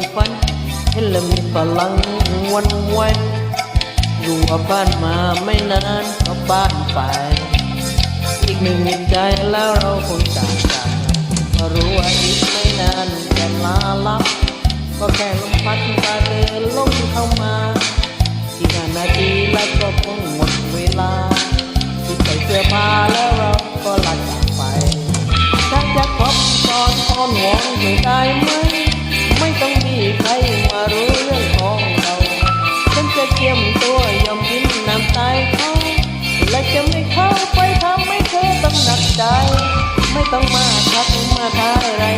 นฝัน เห็นล้มีพลังวันวันอยู่บ้านมาไม่นานก็บ้านไป อีกหนึ่งใจแล้วเราคงจากกันพอรู้ว่าอีกไม่นานจะลาลับ ก็แค่ลมพัดมาเดินลมเข้ามาที่นานาทีแล้วก็คงหมดเวลาที่ใส่เสื้อผ้าแล้วเราก็ลาจากไปถ้าจะพบตอนอ้อนวอนอยู่ได้ไหม เจียมตัวยอมกินน้ำตายเขาและจะไม่เข้าไปทำให้เธอต้องหนักใจ ไม่ต้องมาทักมาทายร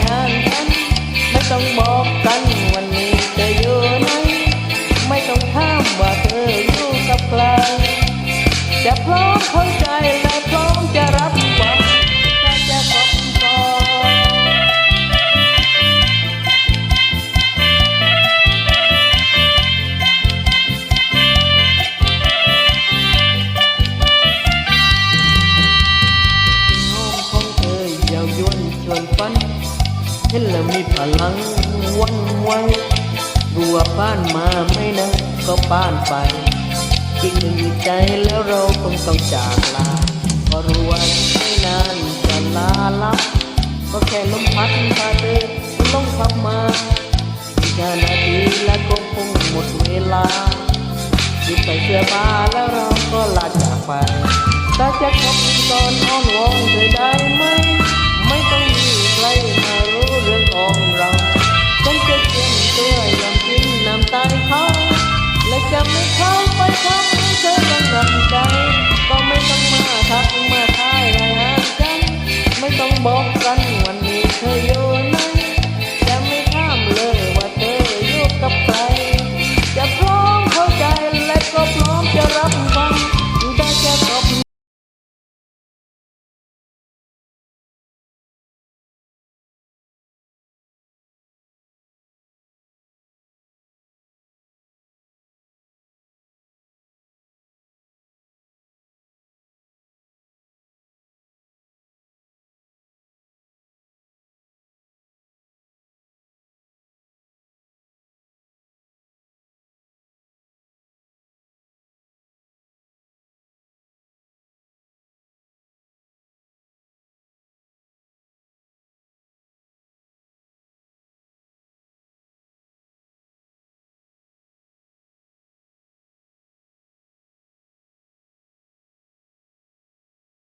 เห็นแล้วมีพลังวันไหวรัวบ้านมาไม่นานก็บ้านไปจริงหนึ่งใจแล้วเราคงต้องจากลาก็รู้ว่าไม่นานจะลาลับ ก็แค่ลมพัดพาเธอลงเข้ามาอีกนาทีแล้วก็คงหมดเวลาหยิบใส่เสื้อผ้าแล้วเราก็ลาจากไปถ้าจะคบตอนอ้อนวอนเธอได้ไหม